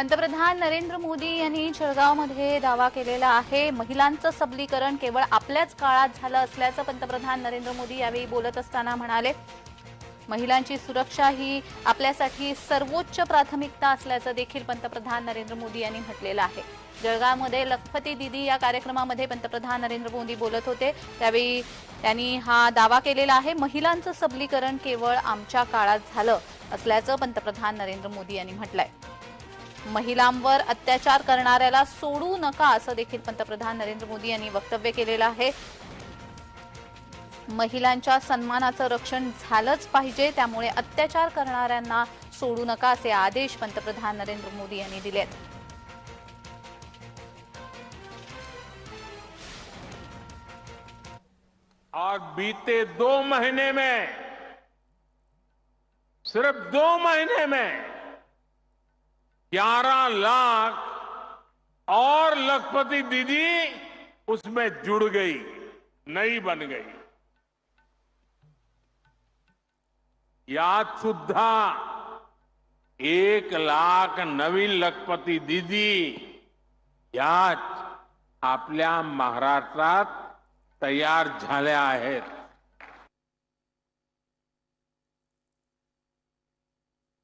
पंतप्रधान नरेंद्र मोदी यांनी जळगावमध्ये दावा केलेला आहे. महिलांचं सबलीकरण केवळ आपल्याच काळात झालं असल्याचं पंतप्रधान नरेंद्र मोदी यावेळी बोलत असताना म्हणाले. महिलांची सुरक्षा ही आपल्यासाठी सर्वोच्च प्राथमिकता असल्याचं देखील पंतप्रधान नरेंद्र मोदी यांनी म्हटलेलं आहे. जळगावमध्ये लखपती दिदी या कार्यक्रमामध्ये पंतप्रधान नरेंद्र मोदी बोलत होते. त्यावेळी त्यांनी हा दावा केलेला आहे महिलांचं सबलीकरण केवळ आमच्या काळात झालं असल्याचं पंतप्रधान नरेंद्र मोदी यांनी म्हटलंय. महिलांवर अत्याचार करणाऱ्याला सोडू नका असं देखील पंतप्रधान नरेंद्र मोदी यांनी वक्तव्य केलेलं आहे. महिलांच्या सन्मानाचं रक्षण झालंच पाहिजे त्यामुळे अत्याचार करणाऱ्यांना सोडू नका असे आदेश पंतप्रधान नरेंद्र मोदी यांनी दिलेत. आज बीते दो महीने में सिर्फ दो महीने में 11 लाख और लखपति दीदी उसमें जुड़ गई नई बन गई। यात सुद्धा एक लाख नवीन लखपती दीदी याच आपल्या महाराष्ट्रात तयार झाल्या आहेत।